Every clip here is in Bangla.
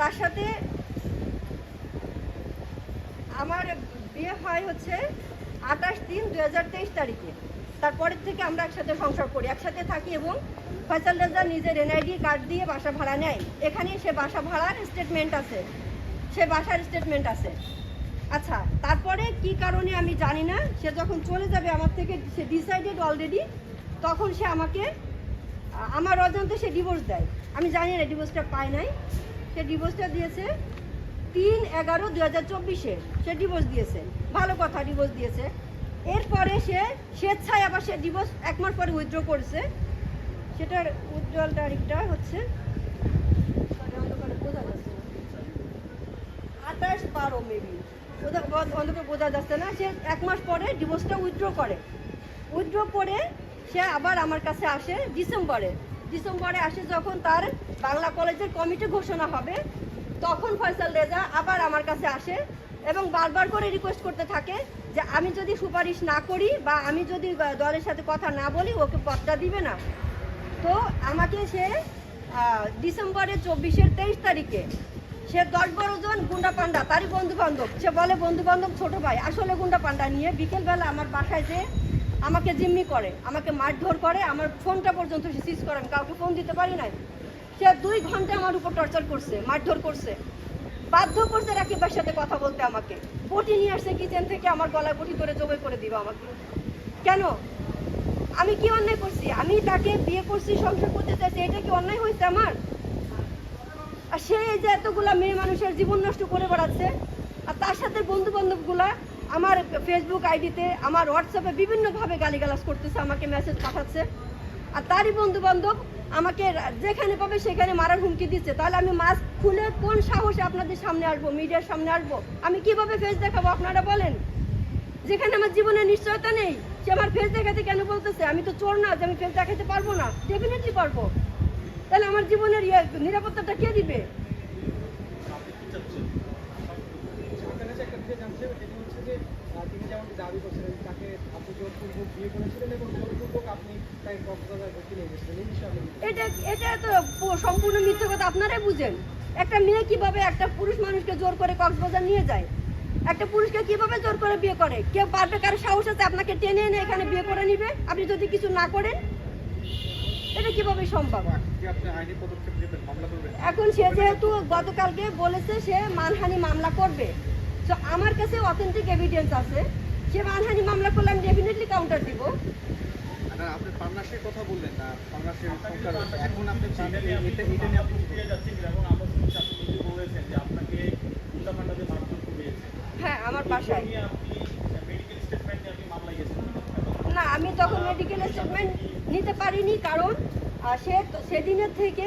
তার সাথে আমার বিয়ে হয় হচ্ছে আঠাশ তিন দু তারিখে। তারপরের থেকে আমরা একসাথে সংসার করি, একসাথে থাকি এবং ফয়সাল রেজা নিজের এনআইডি কার্ড দিয়ে বাসা ভাড়া নেয়। এখানে সে বাসা ভাড়ার স্টেটমেন্ট আছে। সে বাসার স্টেটমেন্ট আছে। আচ্ছা তারপরে কি কারণে আমি জানি না, সে যখন চলে যাবে আমার থেকে, সে ডিসাইডেড অলরেডি তখন সে আমাকে, আমার অজান্তে সে ডিভোর্স দেয়। আমি জানি না ডিভোর্সটা পায় নাই। সে ডিভোর্সটা দিয়েছে। তিন এগারো দু হাজার চব্বিশে সে ডিভোর্স দিয়েছে। ভালো কথা ডিভোর্স দিয়েছে। এরপরে সে স্বেচ্ছায় আবার সে ডিভোর্স এক মাস পরে উইথড্র করেছে। সেটার উজ্জ্বল তারিখটা হচ্ছে। আঠাশ বারো মেবি অন্ধকার বোঝা যাচ্ছে না, সে এক মাস পরে ডিভোর্সটা উইথড্র করে। উইথড্র করে সে আবার আমার কাছে আসে ডিসেম্বরে ডিসেম্বরে আসে যখন তার বাংলা কলেজের কমিটি ঘোষণা হবে, তখন ফয়সাল রেজা আবার আমার কাছে আসে এবং বারবার করে রিকোয়েস্ট করতে থাকে যে আমি যদি সুপারিশ না করি বা আমি যদি দলের সাথে কথা না বলি, ওকে পদটা দিবে না। তো আমাকে সে ডিসেম্বরের চব্বিশের তেইশ তারিখে সে দশ বারো জন গুন্ডা পান্ডা তারই বন্ধু বান্ধব সে বলে বন্ধু বান্ধব ছোট ভাই, আসলে গুন্ডা পান্ডা নিয়ে বিকেলবেলা আমার বাসায় যে আমাকে জিম্মি করে, আমাকে মারধর করে, আমার ফোনটা পর্যন্ত সে সিজ করে, আমি কাউকে ফোন দিতে পারি নাই। সে দুই ঘণ্টা আমার উপর টর্চার করছে, মারধর করছে। বাধ্য করছে রাকিবের সাথে কথা বলতে আমাকে। পটি নিয়ে আসছে কিচেন থেকে, আমার গলায় পটি করে জবাই করে দিবে আমাকে। কেন? আমি কি অন্যায় করছি? আমি তাকে বিয়ে করছি, সংসার করতে চাইছি, এটা কি অন্যায় হয়েছে আমার? আর সে যে এতগুলা মেয়ে মানুষের জীবন নষ্ট করে বেড়াচ্ছে, আর তার সাথে বন্ধু বান্ধবগুলা আমার ফেসবুক আইডিতে আমার হোয়াটসঅ্যাপে বিভিন্নভাবে গালিগালাজ করতেছে, আমাকে মেসেজ পাঠাচ্ছে। আর তারই বন্ধু বান্ধব আমাকে যেখানে পাবে সেখানে মারার হুমকি দিচ্ছে। তাহলে আমি মাস্ক খুলে কোন সাহসে আপনাদের সামনে আসব মিডিয়ার সামনে আসব? আমি কীভাবে ফেস দেখাবো, আপনারা বলেন? যেখানে আমার জীবনে নিশ্চয়তা নেই, সে আমার ফেস দেখাতে কেন বলতেছে? আমি তো চোর না যে আমি ফেস দেখাতে পারব না। ডেফিনেটলি পারব। তাহলে আমার জীবনের ইয়ে নিরাপত্তাটা কে দিবে? জানতে চাই, সেটি হচ্ছে যে, তিনি যেমনটি দাবি করছিলেন, তাকে আপনি জোরপূর্বক বিয়ে করেছিলেন এবং জোরপূর্বক আপনি তাকে কক্সবাজার ঘুরতে নিয়ে গেছিলেন। এই বিষয়ে? এটা এটা তো সম্পূর্ণ মিথ্যে কথা আপনারাই বুঝেন একটা মেয়ে কীভাবে একটা পুরুষ মানুষকে জোর করে কক্সবাজার নিয়ে যায় একটা পুরুষকে কীভাবে জোর করে বিয়ে করে কেউ পারবে কারও সাহস আছে আপনাকে টেনে এনে এখানে বিয়ে করে নিবে আপনি যদি কিছু না করেন এটা কীভাবে সম্ভব কি আপনি আইনি পদক্ষেপ নেবেন, মামলা করবেন? এখন সে যেহেতু গতকালকে বলেছে সে মানহানি মামলা করবে তো আমার কাছে অথেন্টিক এভিডেন্স আছে। সে মানহানি মামলা করলে আমি ডেফিনেটলি কাউন্টার দিব। না, আপনি পার্টনারশিপের কথা বললেন না, পার্টনারশিপ এখন আপনি এটা- এটা নিয়ে আপনি কি করবেন? হ্যাঁ আমার বাসায়। না আমি তখন মেডিকেল স্টেটমেন্ট নিতে পারিনি কারণ সে সেদিনের থেকে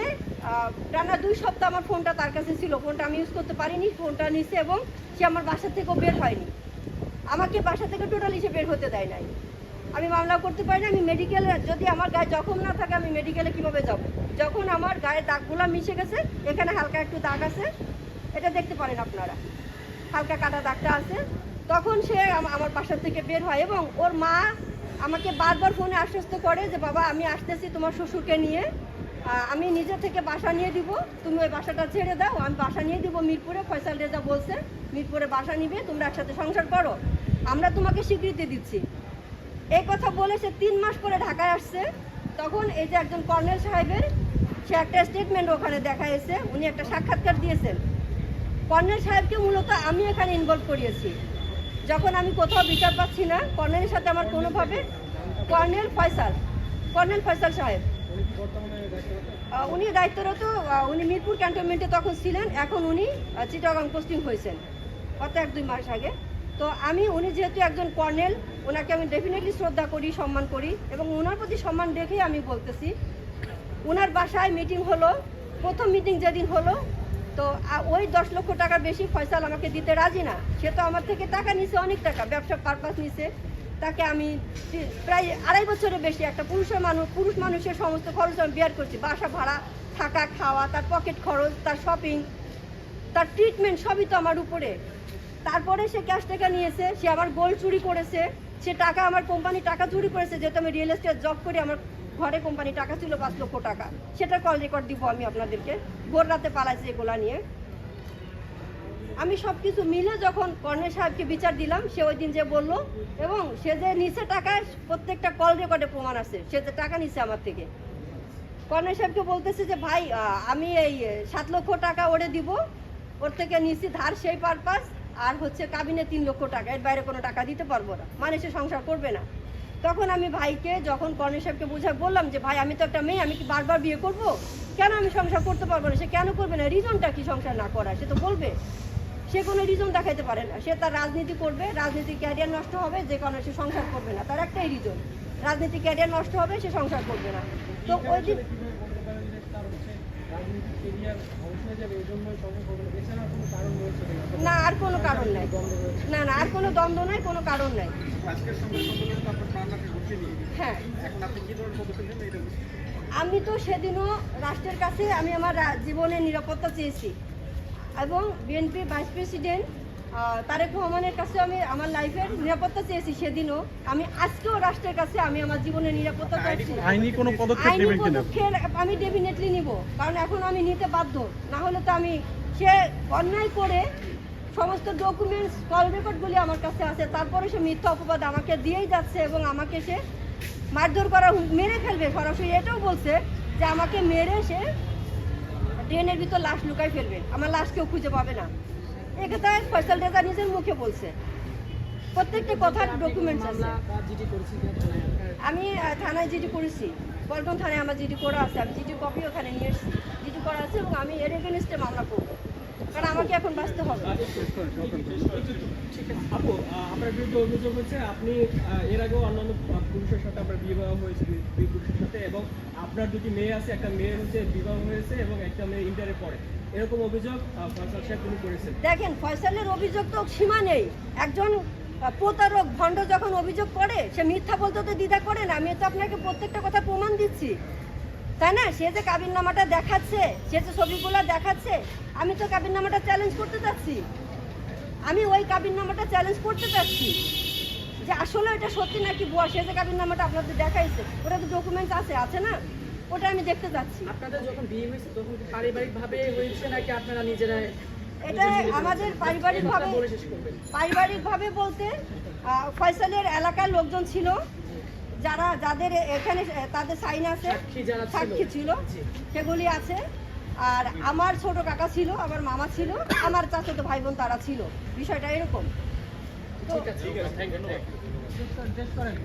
টানা দুই সপ্তাহ আমার ফোনটা তার কাছে ছিল। ফোনটা আমি ইউজ করতে পারিনি, ফোনটা নিছে এবং সে আমার বাসা থেকেও বের হয়নি। আমাকে বাসা থেকে টোটালি সে বের হতে দেয় নাই। আমি মামলা করতে পারি না, আমি মেডিকেলে যদি আমার গায়ে জখম না থাকে, আমি মেডিকেলে কীভাবে যাব? যখন আমার গায়ে দাগগুলো মিশে গেছে, এখানে হালকা একটু দাগ আছে। এটা দেখতে পারেন আপনারা। হালকা কাটা দাগটা আছে। তখন সে আমার বাসা থেকে বের হয় এবং ওর মা আমাকে বারবার ফোনে আশ্বস্ত করে যে, বাবা, আমি আসতেছি তোমার শ্বশুরকে নিয়ে। আমি নিজে থেকে বাসা নিয়ে দিব। তুমি ওই বাসাটা ছেড়ে দাও। আমি বাসা নিয়ে দিব মিরপুরে। ফয়সাল রেজা বলছে, মিরপুরে বাসা নিবে, তোমরা একসাথে সংসার করো। আমরা তোমাকে স্বীকৃতি দিচ্ছি। এই কথা বলে সে তিন মাস পরে ঢাকায় আসছে। তখন এই যে একজন কর্নেল সাহেবের, সে একটা স্টেটমেন্ট ওখানে দেখা এসে উনি একটা সাক্ষাৎকার দিয়েছেন। কর্নেল সাহেবকে মূলত আমি এখানে ইনভলভ করিয়েছি। যখন আমি কোথাও বিচার পাচ্ছি না, কর্নেলের সাথে আমার কোনোভাবে, কর্নেল ফয়সাল কর্নেল ফয়সাল সাহেব উনি দায়িত্বরত? উনি মিরপুর ক্যান্টনমেন্টে তখন ছিলেন, এখন উনি চিটাগাং পোস্টিং হয়েছেন গত এক দুই মাস আগে তো আমি, উনি যেহেতু একজন কর্নেল, ওনাকে আমি ডেফিনেটলি শ্রদ্ধা করি, সম্মান করি, এবং ওনার প্রতি সম্মান রেখেই আমি বলতেছি ওনার বাসায় মিটিং হলো, প্রথম মিটিং যেদিন হলো তো ওই দশ লক্ষ টাকার বেশি ফয়সাল আমাকে দিতে রাজি না। সে তো আমার থেকে টাকা নিছে, অনেক টাকা, ব্যবসা পারপাস নিছে। তাকে আমি প্রায় আড়াই বছরের বেশি একটা পুরুষের মানুষ, পুরুষ মানুষের সমস্ত খরচ আমি বিয়ার করছি। বাসা ভাড়া, থাকা, খাওয়া, তার পকেট খরচ, তার শপিং তার ট্রিটমেন্ট সবই তো আমার উপরে। তারপরে সে ক্যাশ টাকা নিয়েছে, সে আমার গোল্ড চুরি করেছে, সে টাকা আমার কোম্পানি টাকা চুরি করেছে, যেহেতু আমি রিয়েল এস্টেট জব করি, আমার ঘরে কোম্পানি টাকা ছিল পাঁচ লক্ষ টাকা। সেটা কল রেকর্ড দিব আমি আপনাদেরকে। ভোর রাতে পালাইছে এগুলা নিয়ে। আমি সব কিছু মিলে যখন কর্নেল সাহেবকে বিচার দিলাম, সে ওই দিন যে বলল, এবং সে যে নিচে টাকা প্রত্যেকটা কল রেকর্ডে প্রমাণ আছে, সে যে টাকা নিচ্ছে আমার থেকে। কর্নেল সাহেবকে বলতেছে যে, ভাই আমি এই সাত লক্ষ টাকা ওরে দিব। ওর থেকে নিচ্ছি ধার সেই পারপাস আর হচ্ছে কাবিনে তিন লক্ষ টাকা, এর বাইরে কোনো টাকা দিতে পারব না। মানে সে সংসার করবে না। তখন আমি ভাইকে, যখন কর্নেল সাহেবকে বোঝা বললাম যে, ভাই, আমি তো একটা মেয়ে, আমি কি বারবার বিয়ে করব? কেন আমি সংসার করতে পারব না? সে, কেন করবে না? রিজনটা কি সংসার না করা সে তো বলবে। সে কোনো রিজন দেখাইতে পারে না। সে তার রাজনীতি করবে রাজনীতি ক্যারিয়ার নষ্ট হবে, যে কারণে সে সংসার করবে না। তার একটাই রিজন রাজনীতি ক্যারিয়ার নষ্ট হবে, সে সংসার করবে না। তো ওই না আর কোনো কারণ নাই। না না আর কোনো দ্বন্দ্ব নাই কোনো কারণ নাই। হ্যাঁ। আমি তো সেদিনও রাষ্ট্রের কাছে আমি আমার জীবনের নিরাপত্তা চেয়েছি। এবং বিএনপি ভাইস প্রেসিডেন্ট তারেক রহমানের কাছে আমি আমার লাইফের নিরাপত্তা চেয়েছি সেদিনও। আমি আজকেও রাষ্ট্রের কাছে আমি আমার জীবনের নিরাপত্তা চাইছি। আইনি কোনো পদক্ষেপ নেবেন কিনা? পদক্ষেপ আমি ডেফিনেটলি নিব কারণ এখন আমি নিতে বাধ্য। না হলে তো আমি সে অন্যায় করে সমস্ত ডকুমেন্টস কল রেকর্ডগুলি আমার কাছে আছে তারপরে সে মিথ্যা অপবাদ আমাকে দিয়েই যাচ্ছে এবং আমাকে সে মারধর করা মেরে ফেলবে। সরাসরি এটাও বলছে যে আমাকে মেরে সে ট্রেনের ভিতর লাশ লুকাই ফেলবে। আমার লাশ কেউ খুঁজে পাবে না। একথা ফয়সাল রেজা নিজের মুখে বলছে। প্রত্যেকটা কথার ডকুমেন্টস আছে? আমি থানায় জিডি করেছি। পল্টন থানায় আমার জিডি করা আছে। আমি জিডি কপি ওখানে নিয়ে এসেছি। জিডি করা আছে এবং আমি এর এগেনস্টে মামলা করব। কারণ আমাকে এখন বাঁচতে হবে। আপু আপনার বিরুদ্ধে অভিযোগ হচ্ছে আপনি এর আগেও অন্যান্য পুরুষের সাথে আপনার বিবাহ হয়েছে দুই- পুরুষের সাথে এবং আপনার দুটি মেয়ে আছে একটা মেয়ের হচ্ছে বিবাহ হয়েছে এবং একটা মেয়ে ইন্টারে পড়ে। এরকম অভিযোগ ফয়সাল সাহেব তিনি করেছেন। দেখেন ফয়সালের অভিযোগ তো সীমা নেই। একজন প্রতারক ভণ্ড যখন অভিযোগ করে সে মিথ্যা বলতে তো দ্বিধা করে না। আমি তো আপনাকে প্রত্যেকটা কথা প্রমাণ দিচ্ছি। তাই না? সে যে কাবির নামাটা দেখাচ্ছে সে যে ছবিগুলো দেখাচ্ছে আমি তো কাবির নামাটা চ্যালেঞ্জ করতে চাচ্ছি। আমি ওই কাবির নামাটা চ্যালেঞ্জ করতে চাচ্ছি। যে আসলে এটা সত্যি নাকি বুয়া সে যে কাবির নামাটা আপনাদের দেখাইছে ওটা তো ডকুমেন্টস আছে আছে না? ওটা আমি দেখতে চাচ্ছি। আপনাদের যখন বিয়ে হয়েছে তখন কি পারিবারিক ভাবে হয়েছে নাকি আপনারা নিজেরাই এটা আমাদের পারিবারিকভাবে বলে শেষ করবেন? পারিবারিকভাবে বলতে ফয়সালের এলাকার লোকজন ছিল। যারা যাদের এখানে তাদের সাইন আছে সাক্ষী ছিল। সেগুলি আছে। আর আমার ছোট কাকা ছিল আমার মামা ছিল আমার চাচাতো ভাই বোন তারা ছিল। বিষয়টা এরকম। ঠিক আছে শেষ করেন।